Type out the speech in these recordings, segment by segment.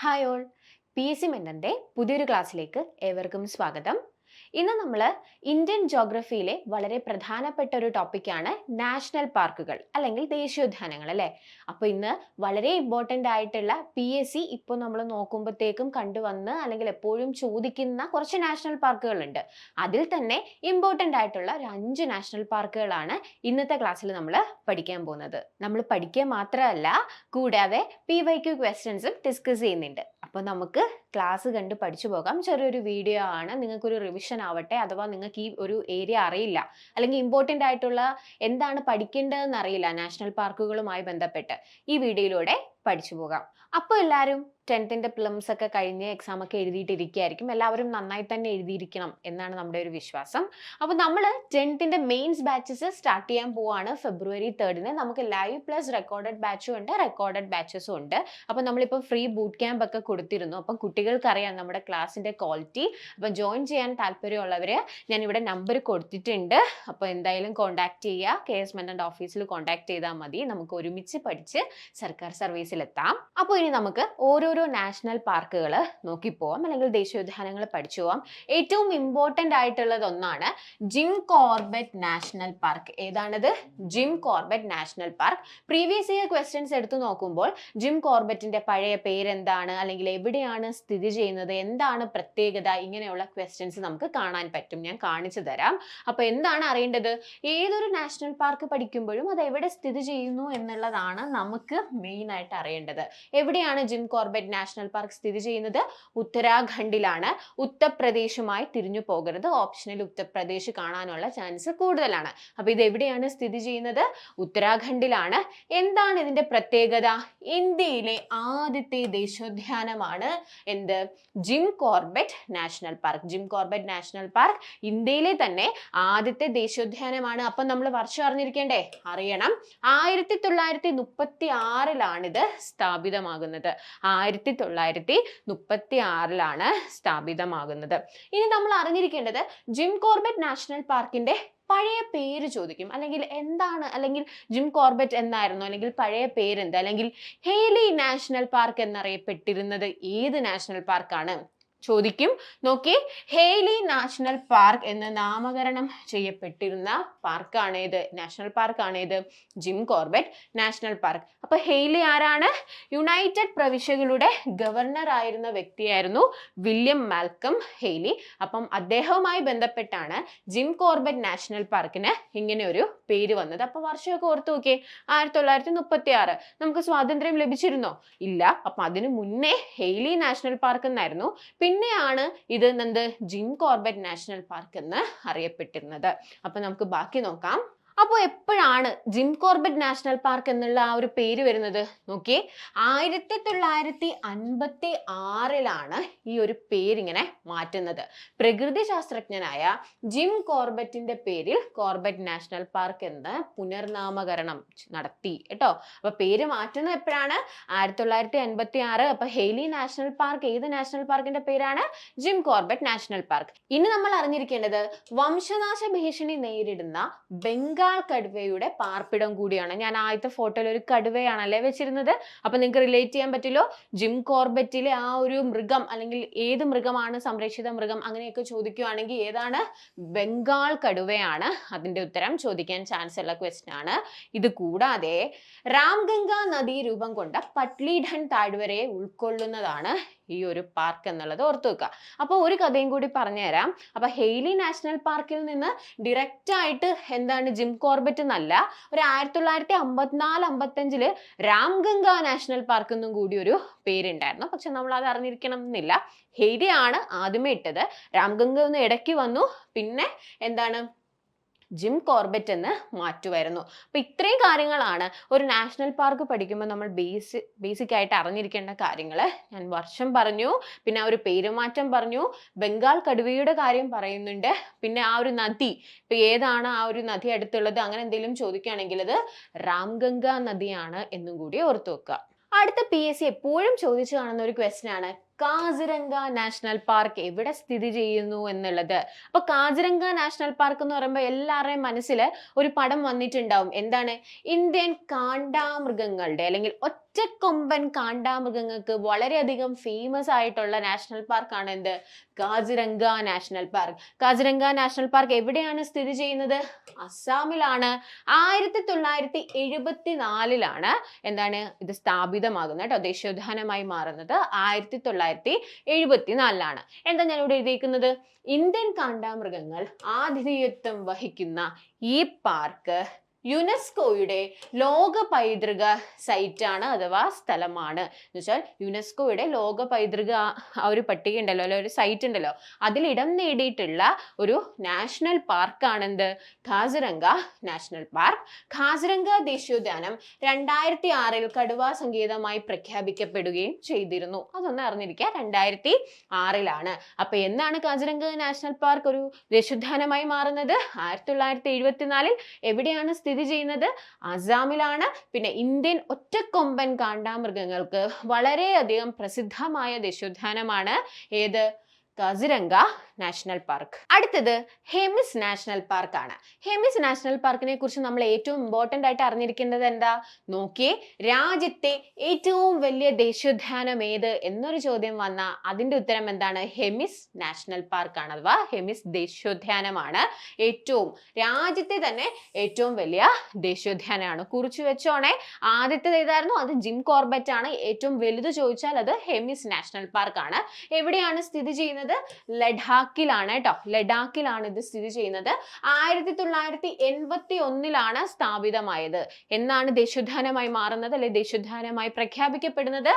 Hi all P S C മെന്നറിന്റെ പുതിയൊരു ക്ലാസ്സിലേക്ക് ഏവർക്കും സ്വാഗതം. ഇന്ന് നമ്മൾ ഇന്ത്യൻ ജോഗ്രഫിയിലെ വളരെ പ്രധാനപ്പെട്ട ഒരു ടോപ്പിക്കാണ് നാഷണൽ പാർക്കുകൾ അല്ലെങ്കിൽ ദേശീയോദ്യാനങ്ങൾ അല്ലേ? അപ്പോൾ ഇന്ന് വളരെ ഇമ്പോർട്ടന്റ് ആയിട്ടുള്ള പി എസ് സി ഇപ്പോൾ നമ്മൾ നോക്കുമ്പോഴത്തേക്കും കണ്ടുവന്ന് അല്ലെങ്കിൽ എപ്പോഴും ചോദിക്കുന്ന കുറച്ച് നാഷണൽ പാർക്കുകളുണ്ട് അതിൽ തന്നെ ഇമ്പോർട്ടന്റ് ആയിട്ടുള്ള ഒരു അഞ്ച് നാഷണൽ പാർക്കുകളാണ് ഇന്നത്തെ ക്ലാസ്സിൽ നമ്മൾ പഠിക്കാൻ പോകുന്നത്. നമ്മൾ പഠിക്കുക മാത്രമല്ല കൂടാതെ പി വൈ ക്യു ക്വസ്റ്റ്യൻസും ഡിസ്കസ് ചെയ്യുന്നുണ്ട്. അപ്പോൾ നമുക്ക് ക്ലാസ് കണ്ട് പഠിച്ചു പോകാം. ചെറിയൊരു വീഡിയോ ആണ്. നിങ്ങൾക്കൊരു റിവിഷൻ ആവട്ടെ അഥവാ നിങ്ങൾക്ക് ഈ ഒരു ഏരിയ അറിയില്ല. അല്ലെങ്കിൽ ഇമ്പോർട്ടന്റ് ആയിട്ടുള്ള എന്താണ് പഠിക്കേണ്ടതെന്ന് അറിയില്ല. നാഷണൽ പാർക്കുകളുമായി ബന്ധപ്പെട്ട്. ഈ വീഡിയോയിലൂടെ പഠിച്ചു പോകാം. അപ്പോൾ എല്ലാവരും ടെൻത്തിന്റെ പ്ലംസ് ഒക്കെ കഴിഞ്ഞ് എക്സാം ഒക്കെ എഴുതിയിട്ടിരിക്കുകയായിരിക്കും. എല്ലാവരും നന്നായി തന്നെ എഴുതിയിരിക്കണം എന്നാണ് നമ്മുടെ ഒരു വിശ്വാസം. അപ്പോൾ നമ്മൾ ടെൻത്തിന്റെ മെയിൻസ് ബാച്ചസ് സ്റ്റാർട്ട് ചെയ്യാൻ പോവാണ് ഫെബ്രുവരി തേർഡിന് നമുക്ക് ലൈവ് പ്ലസ് റെക്കോർഡഡ് ബാച്ചും ഉണ്ട് റെക്കോർഡഡ് ബാച്ചസും ഉണ്ട്. അപ്പോൾ നമ്മളിപ്പോൾ ഫ്രീ ബൂട്ട് ക്യാമ്പ് ഒക്കെ കൊടുത്തിരുന്നു. അപ്പം കുട്ടികൾക്കറിയാം നമ്മുടെ ക്ലാസ്സിന്റെ ക്വാളിറ്റി അപ്പം ജോയിൻ ചെയ്യാൻ താല്പര്യമുള്ളവർ ഞാൻ ഇവിടെ നമ്പർ കൊടുത്തിട്ടുണ്ട്. അപ്പോൾ എന്തായാലും കോൺടാക്ട് ചെയ്യുക കെ എസ് മെന്നന്റെ ഓഫീസിൽ കോൺടാക്ട് ചെയ്താൽ മതി. നമുക്ക് ഒരുമിച്ച് പഠിച്ച് സർക്കാർ സർവീസിലെത്താം അപ്പോൾ ഇനി നമുക്ക് ഓരോരോ നാഷണൽ പാർക്കുകൾ നോക്കിപ്പോവാം അല്ലെങ്കിൽ ദേശീയോദ്യാനങ്ങൾ പഠിച്ചു പോവാം. ഏറ്റവും ഇമ്പോർട്ടന്റ് ആയിട്ടുള്ളത് ഒന്നാണ് ജിം കോർബറ്റ് നാഷണൽ പാർക്ക് ഏതാണത്? Jim Corbett national park previous year questions എടുത്തു നോക്കുമ്പോൾ ജിം കോർബറ്റിന്റെ പഴയ പേരെന്താണ്? അല്ലെങ്കിൽ എവിടെയാണ് സ്ഥിതി ചെയ്യുന്നത്? എന്താണ് പ്രത്യേകത? ഇങ്ങനെയുള്ള ക്വസ്റ്റ്യൻസ് നമുക്ക് കാണാൻ പറ്റും. ഞാൻ കാണിച്ചു തരാം. അപ്പോൾ എന്താണ് അറിയേണ്ടത്? ഏതൊരു നാഷണൽ പാർക്ക് പഠിക്കുമ്പോഴും അത് എവിടെ സ്ഥിതി ചെയ്യുന്നു എന്നുള്ളതാണ് നമുക്ക് മെയിൻ ആയിട്ട് അറിയേണ്ടത്. എവിടെയാണ് ജിം കോർബറ്റ് നാഷണൽ പാർക്ക് സ്ഥിതി ചെയ്യുന്നത് ഉത്തരാഖണ്ഡിലാണ്. ഉത്തർപ്രദേശുമായി തിരിഞ്ഞു പോകരുത്. ഓപ്ഷനിൽ ഉത്തർപ്രദേശ് കാണാനുള്ള ചാൻസ് കൂടുതലാണ്. അപ്പോൾ ഇത് എവിടെയാണ് സ്ഥിതി ചെയ്യുന്നത്? ഉത്തരാഖണ്ഡിലാണ്. എന്താണ് ഇതിന്റെ പ്രത്യേകത? ഇന്ത്യയിലെ ആദ്യത്തെ ദേശോദ്യാനമാണ് എന്ത്? Jim Corbett national park. Jim Corbett national park ഇന്ത്യയിലെ തന്നെ ആദ്യത്തെ ദേശീയോദ്യാനമാണ് അപ്പം നമ്മൾ വർഷം അറിഞ്ഞിരിക്കേണ്ടേ? അറിയണം. ആയിരത്തി തൊള്ളായിരത്തി മുപ്പത്തി ആറിലാണിത് സ്ഥാപിതമാകുന്നത്. ആയിരത്തി തൊള്ളായിരത്തി മുപ്പത്തി ആറിലാണ് സ്ഥാപിതമാകുന്നത്. ഇനി നമ്മൾ അറിഞ്ഞിരിക്കേണ്ടത് ജിം കോർബറ്റ് നാഷണൽ പാർക്കിന്റെ പഴയ പേര് ചോദിക്കും. അല്ലെങ്കിൽ എന്താണ്? അല്ലെങ്കിൽ ജിം കോർബറ്റ് എന്നായിരുന്നു അല്ലെങ്കിൽ പഴയ പേര് പേരെന്ത്? അല്ലെങ്കിൽ ഹേലി നാഷണൽ പാർക്ക് എന്നറിയപ്പെട്ടിരുന്നത് ഏത് നാഷണൽ പാർക്കാണ് ചോദിക്കും. നോക്കി. ഹേലി നാഷണൽ പാർക്ക് എന്ന് നാമകരണം ചെയ്യപ്പെട്ടിരുന്ന പാർക്കാണ് ഇത് നാഷണൽ പാർക്കാണേത് ജിം കോർബറ്റ് നാഷണൽ പാർക്ക്. അപ്പൊ ഹെയ്ലി ആരാണ്? യുണൈറ്റഡ് പ്രവിശ്യകളുടെ ഗവർണർ ആയിരുന്ന വ്യക്തിയായിരുന്നു വില്യം മാൽക്കം ഹെയ്ലി അപ്പം അദ്ദേഹവുമായി ബന്ധപ്പെട്ടാണ് ജിം കോർബറ്റ് നാഷണൽ പാർക്കിന് ഇങ്ങനെ ഒരു പേര് വന്നത്. അപ്പൊ വർഷമൊക്കെ ഓർത്തു നോക്കിയേ. ആയിരത്തി തൊള്ളായിരത്തി മുപ്പത്തി ആറ് നമുക്ക് സ്വാതന്ത്ര്യം ലഭിച്ചിരുന്നോ? ഇല്ല. അപ്പം അതിനു മുന്നേ ഹെയ്ലി നാഷണൽ പാർക്ക് എന്നായിരുന്നു. പിന്നെയാണ് ഇത് എന്ത് ജിം കോർബറ്റ് നാഷണൽ പാർക്ക് എന്ന് അറിയപ്പെട്ടിരുന്നത്. അപ്പൊ നമുക്ക് ബാക്കി നോക്കാം. അപ്പോൾ എപ്പോഴാണ് ജിം കോർബറ്റ് നാഷണൽ പാർക്ക് എന്നുള്ള ആ ഒരു പേര് വരുന്നത്? നോക്കിയേ. ആയിരത്തി തൊള്ളായിരത്തി അൻപത്തി ആറിലാണ് ഈ ഒരു പേരിങ്ങനെ മാറ്റുന്നത്. പ്രകൃതി ശാസ്ത്രജ്ഞനായ ജിം കോർബറ്റിന്റെ പേരിൽ കോർബറ്റ് നാഷണൽ പാർക്ക് എന്ന് പുനർനാമകരണം നടത്തി കേട്ടോ. അപ്പൊ പേര് മാറ്റുന്നത് എപ്പോഴാണ്? ആയിരത്തി തൊള്ളായിരത്തി അൻപത്തി ആറ് അപ്പൊ ഹെയ്ലി നാഷണൽ പാർക്ക് ഏത് നാഷണൽ പാർക്കിന്റെ പേരാണ്? Jim Corbett national park. ഇനി നമ്മൾ അറിഞ്ഞിരിക്കേണ്ടത് വംശനാശ ഭീഷണി നേരിടുന്ന ബംഗാൾ കടുവയുടെ പാർപ്പിടം കൂടിയാണ്. ഞാൻ ആദ്യത്തെ ഫോട്ടോയിൽ ഒരു കടുവയാണ് അല്ലേ വെച്ചിരുന്നത്? അപ്പൊ നിങ്ങൾക്ക് റിലേറ്റ് ചെയ്യാൻ പറ്റില്ലോ ജിം കോർബറ്റിലെ ആ ഒരു മൃഗം അല്ലെങ്കിൽ ഏത് മൃഗമാണ് സംരക്ഷിത മൃഗം അങ്ങനെയൊക്കെ ചോദിക്കുകയാണെങ്കിൽ ഏതാണ്? ബംഗാൾ കടുവയാണ് അതിന്റെ ഉത്തരം ചോദിക്കാൻ ചാൻസ് ഉള്ള ക്വസ്റ്റ്യൻ ആണ്. ഇത് കൂടാതെ രാംഗംഗ നദി രൂപം കൊണ്ട പട്ലിഡൻ താഴ്വരയെ ഉൾക്കൊള്ളുന്നതാണ് ഈ ഒരു പാർക്ക് എന്നുള്ളത് ഓർത്തു വെക്കുക. അപ്പോൾ ഒരു കഥയും കൂടി പറഞ്ഞുതരാം. അപ്പൊ ഹെയ്ലി നാഷണൽ പാർക്കിൽ നിന്ന് ഡിറക്റ്റ് ആയിട്ട് എന്താണ് ജിം കോർബറ്റ് എന്നല്ല ഒരു ആയിരത്തി തൊള്ളായിരത്തി അമ്പത്തിനാല് അമ്പത്തഞ്ചിൽ രാംഗംഗ നാഷണൽ പാർക്ക് എന്നും കൂടി ഒരു പേരുണ്ടായിരുന്നു. പക്ഷെ നമ്മൾ അത് അറിഞ്ഞിരിക്കണം എന്നില്ല. ആണ് ആദ്യമേ ഇട്ടത്. രാംഗംഗ ഒന്ന് ഇടയ്ക്ക് വന്നു. പിന്നെ എന്താണ് ജിം കോർബറ്റ് എന്ന് മാറ്റുമായിരുന്നു അപ്പൊ ഇത്രയും കാര്യങ്ങളാണ് ഒരു നാഷണൽ പാർക്ക് പഠിക്കുമ്പോൾ നമ്മൾ ബേസ് ബേസിക് ആയിട്ട് അറിഞ്ഞിരിക്കേണ്ട കാര്യങ്ങൾ ഞാൻ വർഷം പറഞ്ഞു പിന്നെ ആ ഒരു പേരുമാറ്റം പറഞ്ഞു ബംഗാൾ കടുവയുടെ കാര്യം പറയുന്നുണ്ട് പിന്നെ ആ ഒരു നദി ഇപ്പൊ ഏതാണ് ആ ഒരു നദി അടുത്തുള്ളത് അങ്ങനെ എന്തെങ്കിലും ചോദിക്കുകയാണെങ്കിൽ അത് രാംഗംഗ നദിയാണ് എന്നും കൂടി ഓർത്തു വെക്കുക. അടുത്ത പി എസ് സി എപ്പോഴും ചോദിച്ചു കാണുന്ന ഒരു ക്വസ്റ്റ്യൻ ആണ് കാസിരംഗ നാഷണൽ പാർക്ക് എവിടെ സ്ഥിതി ചെയ്യുന്നു എന്നുള്ളത്. അപ്പൊ കാസിരംഗ നാഷണൽ പാർക്ക് എന്ന് പറയുമ്പോൾ എല്ലാവരുടെയും മനസ്സിൽ ഒരു പടം വന്നിട്ടുണ്ടാവും. എന്താണ്? ഇന്ത്യൻ കാണ്ടാമൃഗങ്ങളുടെ അല്ലെങ്കിൽ ഒറ്റക്കൊമ്പൻ കാണ്ടാമൃഗങ്ങൾക്ക് വളരെയധികം ഫേമസ് ആയിട്ടുള്ള നാഷണൽ പാർക്കാണ് എന്ത്? Kaziranga national park Kaziranga national park എവിടെയാണ് സ്ഥിതി ചെയ്യുന്നത്? അസ്സാമിലാണ്. ആയിരത്തി തൊള്ളായിരത്തി എഴുപത്തി നാലിലാണ് എന്താണ് ഇത് സ്ഥാപിതമാകുന്നത് കേട്ടോ ദേശീയോദ്യാനമായി മാറുന്നത്. ആയിരത്തി തൊള്ളായിരത്തി എഴുപത്തി നാലിലാണ് എന്താ ഞാൻ ഇവിടെ എഴുതിയിരിക്കുന്നത് ഇന്ത്യൻ കാണ്ടാമൃഗങ്ങൾ ആതിഥേയത്വം വഹിക്കുന്ന ഈ പാർക്ക് യുനെസ്കോയുടെ ലോക പൈതൃക സൈറ്റാണ് അഥവാ സ്ഥലമാണ്. എന്ന് വെച്ചാൽ യുനെസ്കോയുടെ ലോക പൈതൃക ആ ഒരു പട്ടിക ഉണ്ടല്ലോ അല്ലെ ഒരു സൈറ്റ് ഉണ്ടല്ലോ. അതിൽ ഇടം നേടിയിട്ടുള്ള ഒരു നാഷണൽ പാർക്കാണെന്ത് ഖാസിരംഗ നാഷണൽ പാർക്ക് ഖാസിരംഗ ദേശീയോദ്യാനം രണ്ടായിരത്തി ആറിൽ കടുവ സങ്കേതമായി പ്രഖ്യാപിക്കപ്പെടുകയും ചെയ്തിരുന്നു. അതൊന്ന് അറിഞ്ഞിരിക്കുക രണ്ടായിരത്തി ആറിലാണ് അപ്പൊ എന്നാണ് ഖാസിരംഗ നാഷണൽ പാർക്ക് ഒരു ദേശീയോദ്യാനമായി മാറുന്നത്? ആയിരത്തി തൊള്ളായിരത്തി എഴുപത്തിനാലിൽ എവിടെയാണ് സ്ഥിതി ചെയ്യുന്നത് അസാമിലാണ്. പിന്നെ ഇന്ത്യൻ ഒറ്റക്കൊമ്പൻ കാണ്ടാമൃഗങ്ങൾക്ക് വളരെയധികം പ്രസിദ്ധമായ ദേശീയോദ്യാനമാണ് ഏത്? Kaziranga national park. അടുത്തത് ഹെമിസ് നാഷണൽ പാർക്കാണ് ഹെമിസ് നാഷണൽ പാർക്കിനെ കുറിച്ച് നമ്മൾ ഏറ്റവും ഇമ്പോർട്ടന്റ് ആയിട്ട് അറിഞ്ഞിരിക്കേണ്ടത് എന്താ? നോക്കിയേ രാജ്യത്തെ ഏറ്റവും വലിയ ദേശീയോദ്യാനം ഏത് എന്നൊരു ചോദ്യം വന്ന അതിന്റെ ഉത്തരം എന്താണ്? ഹെമിസ് നാഷണൽ പാർക്കാണ് അഥവാ ഹെമിസ് ദേശീയോദ്യാനമാണ്. ഏറ്റവും രാജ്യത്തെ തന്നെ ഏറ്റവും വലിയ ദേശീയോദ്യാനമാണ്. കുറിച്ചു വെച്ചോണേ. ആദ്യത്തെ ഏതായിരുന്നു? അത് ജിം കോർബറ്റ് ആണ്. ഏറ്റവും വലുത് ചോദിച്ചാൽ അത് ഹെമിസ് നാഷണൽ പാർക്കാണ് എവിടെയാണ് സ്ഥിതി ചെയ്യുന്നത്? ലഡാക്കിലാണ് കേട്ടോ. ലഡാക്കിലാണ് ഇത് സ്ഥിതി ചെയ്യുന്നത്. ആയിരത്തി തൊള്ളായിരത്തി എൺപത്തി ഒന്നിലാണ് സ്ഥാപിതമായത്. എന്നാണ് ദേശുദ്ധാനമായി മാറുന്നത് അല്ലെ ദേശുദ്ധാനമായി പ്രഖ്യാപിക്കപ്പെടുന്നത്?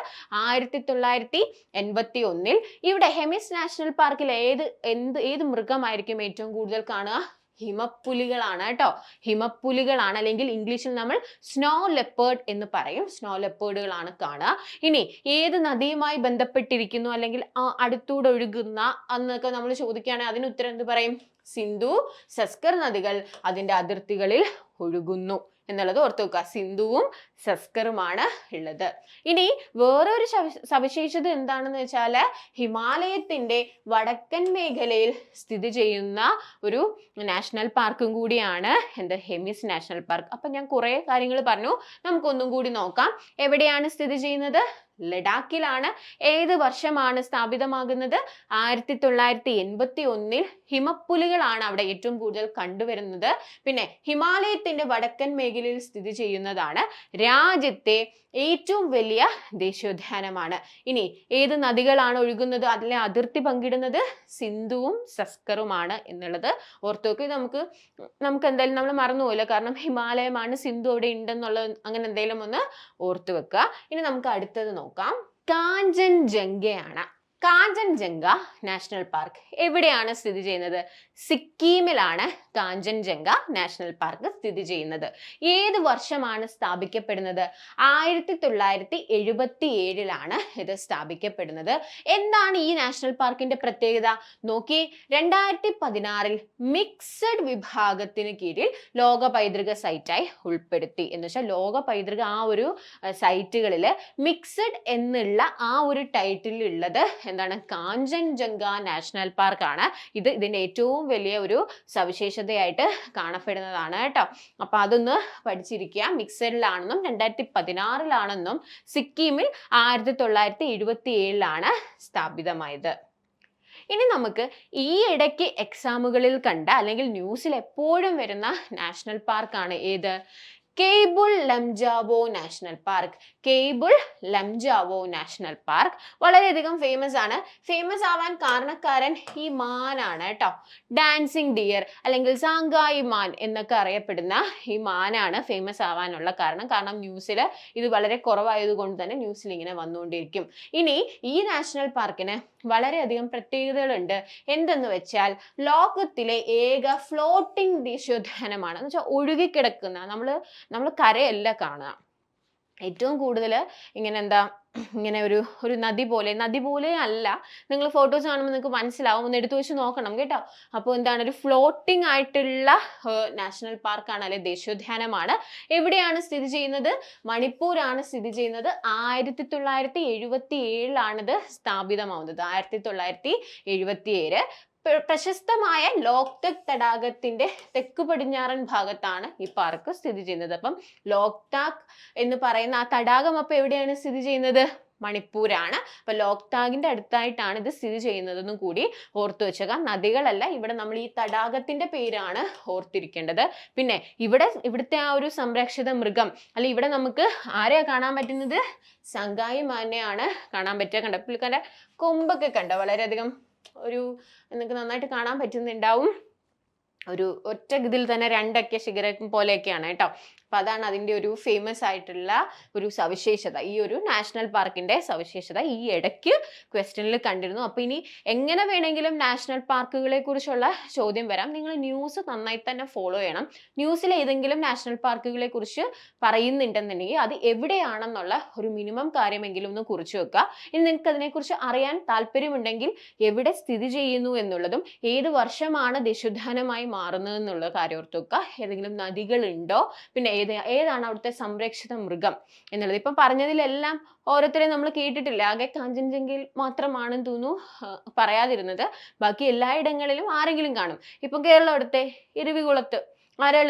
ആയിരത്തി തൊള്ളായിരത്തി എൺപത്തി ഒന്നിൽ ഇവിടെ ഹെമിസ് നാഷണൽ പാർക്കിൽ ഏത് എന്ത് ഏത് മൃഗമായിരിക്കും ഏറ്റവും കൂടുതൽ കാണുക? ഹിമപ്പുലികളാണ് കേട്ടോ. ഹിമപ്പുലികളാണ് അല്ലെങ്കിൽ ഇംഗ്ലീഷിൽ നമ്മൾ സ്നോ ലെപ്പേർഡ് എന്ന് പറയും. സ്നോ ലെപ്പേർഡുകളാണ് കാണുക. ഇനി ഏത് നദിയുമായി ബന്ധപ്പെട്ടിരിക്കുന്നു? അല്ലെങ്കിൽ അടുത്തൂടെ ഒഴുകുന്ന എന്നൊക്കെ നമ്മൾ ചോദിക്കുകയാണെങ്കിൽ അതിന് ഉത്തരം എന്ത് പറയും? സിന്ധു സസ്കർ നദികൾ അതിന്റെ അതിർത്തികളിൽ ഒഴുകുന്നു എന്നുള്ളത് ഓർത്തു വെക്കുക. സിന്ധുവും സസ്കറുമാണ് ഉള്ളത്. ഇനി വേറൊരു സവി- സവിശേഷത എന്താണെന്ന് വെച്ചാൽ ഹിമാലയത്തിന്റെ വടക്കൻ മേഖലയിൽ സ്ഥിതി ചെയ്യുന്ന ഒരു നാഷണൽ പാർക്കും കൂടിയാണ് എന്ത്? Hemis national park. അപ്പം ഞാൻ കുറേ കാര്യങ്ങൾ പറഞ്ഞു. നമുക്കൊന്നും കൂടി നോക്കാം. എവിടെയാണ് സ്ഥിതി ചെയ്യുന്നത്? ലഡാക്കിലാണ് ഏത് വർഷമാണ് സ്ഥാപിതമാകുന്നത്? ആയിരത്തി തൊള്ളായിരത്തി എൺപത്തി ഒന്നിൽ ഹിമപ്പുലികളാണ് അവിടെ ഏറ്റവും കൂടുതൽ കണ്ടുവരുന്നത്. പിന്നെ ഹിമാലയത്തിന്റെ വടക്കൻ മേഖലയിൽ സ്ഥിതി ചെയ്യുന്നതാണ് രാജ്യത്തെ ഏറ്റവും വലിയ ദേശീയോദ്യാനമാണ്. ഇനി ഏത് നദികളാണ് ഒഴുകുന്നത്? അതിലെ അതിർത്തി പങ്കിടുന്നത് സിന്ധുവും സസ്കറുമാണ് എന്നുള്ളത് ഓർത്തോക്ക് നമുക്ക് നമുക്ക് എന്തായാലും നമ്മൾ മറന്നുപോയില്ല. കാരണം ഹിമാലയമാണ് സിന്ധു അവിടെ ഉണ്ടെന്നുള്ള അങ്ങനെ എന്തെങ്കിലും ഒന്ന് ഓർത്തു വെക്കുക. ഇനി നമുക്ക് അടുത്തത് നോക്കാം. കാഞ്ചൻജംഗയാണ്. കാഞ്ചൻജംഗ നാഷണൽ പാർക്ക് എവിടെയാണ് സ്ഥിതി ചെയ്യുന്നത്? സിക്കിമിലാണ് കാഞ്ചൻജംഗ നാഷണൽ പാർക്ക് സ്ഥിതി ചെയ്യുന്നത്. ഏത് വർഷമാണ് സ്ഥാപിക്കപ്പെടുന്നത്? ആയിരത്തി തൊള്ളായിരത്തി എഴുപത്തി ഏഴിലാണ് ഇത് സ്ഥാപിക്കപ്പെടുന്നത്. എന്താണ് ഈ നാഷണൽ പാർക്കിന്റെ പ്രത്യേകത? നോക്കി രണ്ടായിരത്തി പതിനാറിൽ മിക്സഡ് വിഭാഗത്തിന് കീഴിൽ ലോക പൈതൃക സൈറ്റായി ഉൾപ്പെടുത്തി. എന്ന് വെച്ചാൽ ലോക പൈതൃക ആ ഒരു സൈറ്റുകളിൽ മിക്സഡ് എന്നുള്ള ആ ഒരു ടൈറ്റിൽ ഉള്ളത് എന്താണ്? കാഞ്ചൻജംഗ നാഷണൽ പാർക്കാണ്. ഇത് ഇതിന്റെ ഏറ്റവും വലിയ ഒരു സവിശേഷതയായിട്ട് കാണപ്പെടുന്നതാണ് കേട്ടോ. അപ്പൊ അതൊന്ന് പഠിച്ചിരിക്കുക. മിക്സഡിലാണെന്നും രണ്ടായിരത്തി പതിനാറിലാണെന്നും സിക്കിമിൽ ആയിരത്തി തൊള്ളായിരത്തി എഴുപത്തി ഏഴിലാണ് സ്ഥാപിതമായത്. ഇനി നമുക്ക് ഈ ഇടയ്ക്ക് എക്സാമുകളിൽ കണ്ട അല്ലെങ്കിൽ ന്യൂസിൽ എപ്പോഴും വരുന്ന നാഷണൽ പാർക്കാണ് ഏത്? Keibul Lamjao national park. Keibul Lamjao national park വളരെയധികം ഫേമസ് ആണ്. ഫേമസ് ആവാൻ കാരണക്കാരൻ ഈ മാനാണ് കേട്ടോ. ഡാൻസിങ് ഡിയർ അല്ലെങ്കിൽ സാങ്കായി മാൻ എന്നൊക്കെ അറിയപ്പെടുന്ന ഈ മാനാണ് ഫേമസ് ആവാനുള്ള കാരണം. കാരണം ന്യൂസിൽ ഇത് വളരെ കുറവായതുകൊണ്ട് തന്നെ ന്യൂസിൽ ഇങ്ങനെ വന്നുകൊണ്ടിരിക്കും. ഇനി ഈ നാഷണൽ പാർക്കിന് വളരെയധികം പ്രത്യേകതകളുണ്ട്. എന്തെന്ന് വെച്ചാൽ ലോകത്തിലെ ഏക ഫ്ലോട്ടിംഗ് ദേശീയോദ്യാനമാണ്. എന്ന് വെച്ചാൽ ഒഴുകിക്കിടക്കുന്ന നമ്മൾ നമ്മൾ കരയല്ല കാണുക. ഏറ്റവും കൂടുതൽ ഇങ്ങനെ എന്താ ഇങ്ങനെ ഒരു ഒരു നദി പോലെ നദി പോലെ അല്ല. നിങ്ങൾ ഫോട്ടോസ് കാണുമ്പോൾ നിങ്ങൾക്ക് മനസ്സിലാവും. ഒന്ന് എടുത്തു വെച്ച് നോക്കണം കേട്ടോ. അപ്പോൾ എന്താണ് ഒരു ഫ്ലോട്ടിംഗ് ആയിട്ടുള്ള നാഷണൽ പാർക്കാണ് അല്ലെ? ദേശീയോദ്യാനമാണ് എവിടെയാണ് സ്ഥിതി ചെയ്യുന്നത്? മണിപ്പൂരാണ് സ്ഥിതി ചെയ്യുന്നത്. ആയിരത്തി തൊള്ളായിരത്തി എഴുപത്തി ഏഴിലാണിത് സ്ഥാപിതമാവുന്നത്. ആയിരത്തി തൊള്ളായിരത്തി എഴുപത്തി ഏഴ് പ്രശസ്തമായ ലോക്തക് തടാകത്തിന്റെ തെക്ക് പടിഞ്ഞാറൻ ഭാഗത്താണ് ഈ പാർക്ക് സ്ഥിതി ചെയ്യുന്നത്. അപ്പം ലോക്താക് എന്ന് പറയുന്ന ആ തടാകം അപ്പൊ എവിടെയാണ് സ്ഥിതി ചെയ്യുന്നത്? മണിപ്പൂരാണ്. അപ്പൊ ലോക്താഗിന്റെ അടുത്തായിട്ടാണ് ഇത് സ്ഥിതി ചെയ്യുന്നതെന്നും കൂടി ഓർത്തു വെച്ചേക്കാം. നദികളല്ല ഇവിടെ നമ്മൾ ഈ തടാകത്തിന്റെ പേരാണ് ഓർത്തിരിക്കേണ്ടത്. പിന്നെ ഇവിടെ ഇവിടുത്തെ ആ ഒരു സംരക്ഷിത മൃഗം അല്ലെ ഇവിടെ നമുക്ക് ആരെയാ കാണാൻ പറ്റുന്നത്? സംഗായി മാനെയാണ് കാണാൻ പറ്റുക. കണ്ട? പുള്ളിക്കാരുടെ കൊമ്പൊക്കെ കണ്ടോ? വളരെയധികം ഒരു നിങ്ങൾക്ക് നന്നായിട്ട് കാണാൻ പറ്റുന്നുണ്ടാവും. ഒരു ഒറ്റ ഇതിൽ തന്നെ രണ്ടൊക്കെ ശിഖരം പോലെയൊക്കെയാണ് കേട്ടോ. അപ്പൊ അതാണ് അതിന്റെ ഒരു ഫേമസ് ആയിട്ടുള്ള ഒരു സവിശേഷത. ഈ ഒരു നാഷണൽ പാർക്കിന്റെ സവിശേഷത ഈ ഇടയ്ക്ക് ക്വസ്റ്റ്യനിൽ കണ്ടിരുന്നു. അപ്പൊ ഇനി എങ്ങനെ വേണമെങ്കിലും നാഷണൽ പാർക്കുകളെ കുറിച്ചുള്ള ചോദ്യം വരാം. നിങ്ങൾ ന്യൂസ് നന്നായി തന്നെ ഫോളോ ചെയ്യണം. ന്യൂസിൽ ഏതെങ്കിലും നാഷണൽ പാർക്കുകളെ കുറിച്ച് പറയുന്നുണ്ടെന്നുണ്ടെങ്കിൽ അത് എവിടെയാണെന്നുള്ള ഒരു മിനിമം കാര്യമെങ്കിലും ഒന്ന് കുറിച്ച് വെക്കുക. ഇനി നിങ്ങൾക്ക് അതിനെക്കുറിച്ച് അറിയാൻ താല്പര്യമുണ്ടെങ്കിൽ എവിടെ സ്ഥിതി ചെയ്യുന്നു എന്നുള്ളതും ഏത് വർഷമാണ് ദേശുദ്ധാനമായി മാറുന്നത് എന്നുള്ള കാര്യം ഓർത്തു വെക്കുക. ഏതെങ്കിലും നദികളുണ്ടോ പിന്നെ ഏത് ഏതാണ് അവിടുത്തെ സംരക്ഷിത മൃഗം എന്നുള്ളത്? ഇപ്പം പറഞ്ഞതിലെല്ലാം ഓരോരുത്തരെയും നമ്മൾ കേട്ടിട്ടില്ല? ആകെ കാഞ്ചൻജംഗയിൽ മാത്രമാണെന്ന് തോന്നുന്നു പറയാതിരുന്നത്. ബാക്കി എല്ലായിടങ്ങളിലും ആരെങ്കിലും കാണും. ഇപ്പം കേരളം എടുത്തെ ഇരവികുളത്ത് ആരാ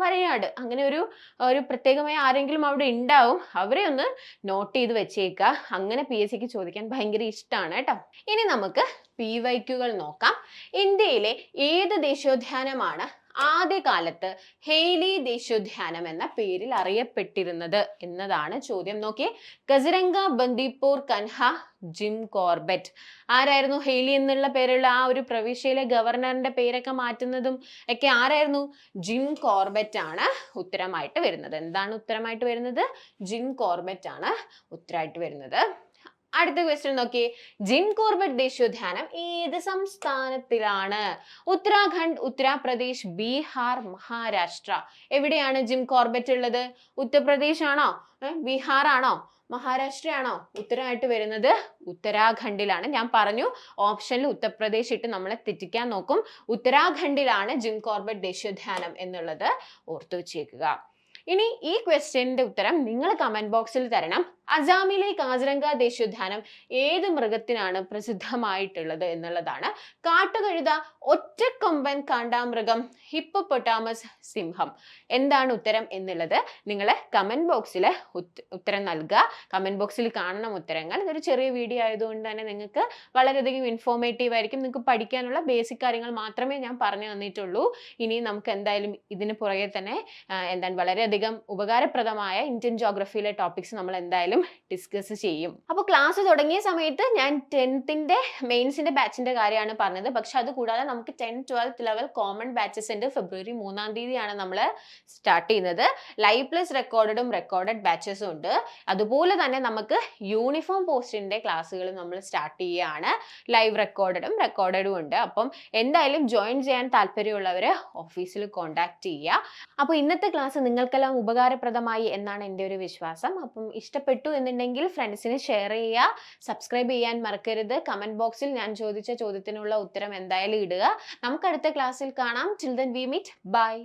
വരനാട് അങ്ങനെ ഒരു ഒരു പ്രത്യേകമായ ആരെങ്കിലും അവിടെ ഉണ്ടാവും. അവരെ ഒന്ന് നോട്ട് ചെയ്ത് വെച്ചേക്കുക അങ്ങനെ പി എസ് സിക്ക് ചോദിക്കാൻ ഭയങ്കര ഇഷ്ടമാണ് കേട്ടോ. ഇനി നമുക്ക് പി വൈക്കുകൾ നോക്കാം. ഇന്ത്യയിലെ ഏത് ദേശീയോദ്യാനമാണ് ആദ്യകാലത്ത് ഹെയ്ലി ദേശോദ്യാനം എന്ന പേരിൽ അറിയപ്പെട്ടിരുന്നത് എന്നതാണ് ചോദ്യം. നോക്കിയേ കസിരംഗ ബന്ദിപ്പൂർ കൻഹ ജിം കോർബറ്റ്. ആരായിരുന്നു ഹെയ്ലി എന്നുള്ള പേരുള്ള ആ ഒരു പ്രവിശ്യയിലെ ഗവർണറിന്റെ പേരൊക്കെ മാറ്റുന്നതും ഒക്കെ ആരായിരുന്നു? ജിം കോർബറ്റ് ആണ് ഉത്തരമായിട്ട് വരുന്നത്. എന്താണ് ഉത്തരമായിട്ട് വരുന്നത്? ജിം കോർബറ്റ് ആണ് ഉത്തരമായിട്ട് വരുന്നത്. അടുത്ത ക്വസ്റ്റ്യൻ നോക്കി ജിം കോർബറ്റ് ദേശീയോദ്യാനം ഏത് സംസ്ഥാനത്തിലാണ്? ഉത്തരാഖണ്ഡ് ഉത്തർപ്രദേശ് ബീഹാർ മഹാരാഷ്ട്ര. എവിടെയാണ് ജിം കോർബറ്റ് ഉള്ളത്? ഉത്തർപ്രദേശ് ആണോ ബീഹാർ ആണോ മഹാരാഷ്ട്രയാണോ? ഉത്തരമായിട്ട് വരുന്നത് ഉത്തരാഖണ്ഡിലാണ്. ഞാൻ പറഞ്ഞു ഓപ്ഷനിൽ ഉത്തർപ്രദേശ് ഇട്ട് നമ്മളെ തെറ്റിക്കാൻ നോക്കും. ഉത്തരാഖണ്ഡിലാണ് ജിം കോർബറ്റ് ദേശീയോദ്യാനം എന്നുള്ളത് ഓർത്തു വെച്ചേക്കുക. ഇനി ഈ ക്വസ്റ്റ്യന്റെ ഉത്തരം നിങ്ങൾ കമന്റ് ബോക്സിൽ തരണം. അസാമിലെ കാസിരംഗ ദേശീയോദ്യാനം ഏത് മൃഗത്തിനാണ് പ്രസിദ്ധമായിട്ടുള്ളത് എന്നുള്ളതാണ്. കാട്ടുകഴുത ഒറ്റക്കൊമ്പൻ കാണ്ടാമൃഗം ഹിപ്പോപ്പൊട്ടാമസ് സിംഹം. എന്താണ് ഉത്തരം എന്നുള്ളത് നിങ്ങൾ കമന്റ് ബോക്സിൽ ഉത്തരം നൽകുക. കമന്റ് ബോക്സിൽ കാണണം ഉത്തരങ്ങൾ. ഇതൊരു ചെറിയ വീഡിയോ ആയതുകൊണ്ട് തന്നെ നിങ്ങൾക്ക് വളരെയധികം ഇൻഫോർമേറ്റീവ് ആയിരിക്കും. നിങ്ങൾക്ക് പഠിക്കാനുള്ള ബേസിക് കാര്യങ്ങൾ മാത്രമേ ഞാൻ പറഞ്ഞു തന്നിട്ടുള്ളൂ. ഇനി നമുക്ക് എന്തായാലും ഇതിന് പുറകെ തന്നെ എന്താണ് വളരെയധികം ഉപകാരപ്രദമായ ഇന്ത്യൻ ജോഗ്രഫിയിലെ ടോപ്പിക്സ് നമ്മൾ എന്തായാലും ഡിസ്കസ് ചെയ്യും. അപ്പോൾ ക്ലാസ് തുടങ്ങിയ സമയത്ത് ഞാൻ ടെൻത്തിന്റെ മെയിൻസിന്റെ ബാച്ചിന്റെ കാര്യമാണ് പറഞ്ഞത്. പക്ഷെ അത് കൂടാതെ നമുക്ക് ten twelfth level common batches ഉണ്ട്. ഫെബ്രുവരി മൂന്നാം തീയതിയാണ് നമ്മൾ സ്റ്റാർട്ട് ചെയ്യുന്നത്. ലൈവ് പ്ലസ് റെക്കോർഡഡും റെക്കോർഡഡ് ബാച്ചസും ഉണ്ട്. അതുപോലെ തന്നെ നമുക്ക് യൂണിഫോം പോസ്റ്റിന്റെ ക്ലാസ്സുകൾ നമ്മൾ സ്റ്റാർട്ട് ചെയ്യുകയാണ് ലൈവ് റെക്കോർഡഡും റെക്കോർഡഡും ഉണ്ട്. അപ്പം എന്തായാലും ജോയിൻ ചെയ്യാൻ താല്പര്യമുള്ളവർ ഓഫീസിൽ കോൺടാക്ട് ചെയ്യുക. അപ്പോൾ ഇന്നത്തെ ക്ലാസ് നിങ്ങൾക്കെല്ലാം ഉപകാരപ്രദമായി എന്നാണ് എന്റെ ഒരു വിശ്വാസം. അപ്പം ഇഷ്ടപ്പെട്ടു എന്നുണ്ടെങ്കിൽ ഫ്രണ്ട്സിന് ഷെയർ ചെയ്യുക. സബ്സ്ക്രൈബ് ചെയ്യാൻ മറക്കരുത്. കമന്റ് ബോക്സിൽ ഞാൻ ചോദിച്ച ചോദ്യത്തിനുള്ള ഉത്തരം എന്തായാലും ഇടുക. നമുക്ക് അടുത്ത ക്ലാസ്സിൽ കാണാം. Children we meet by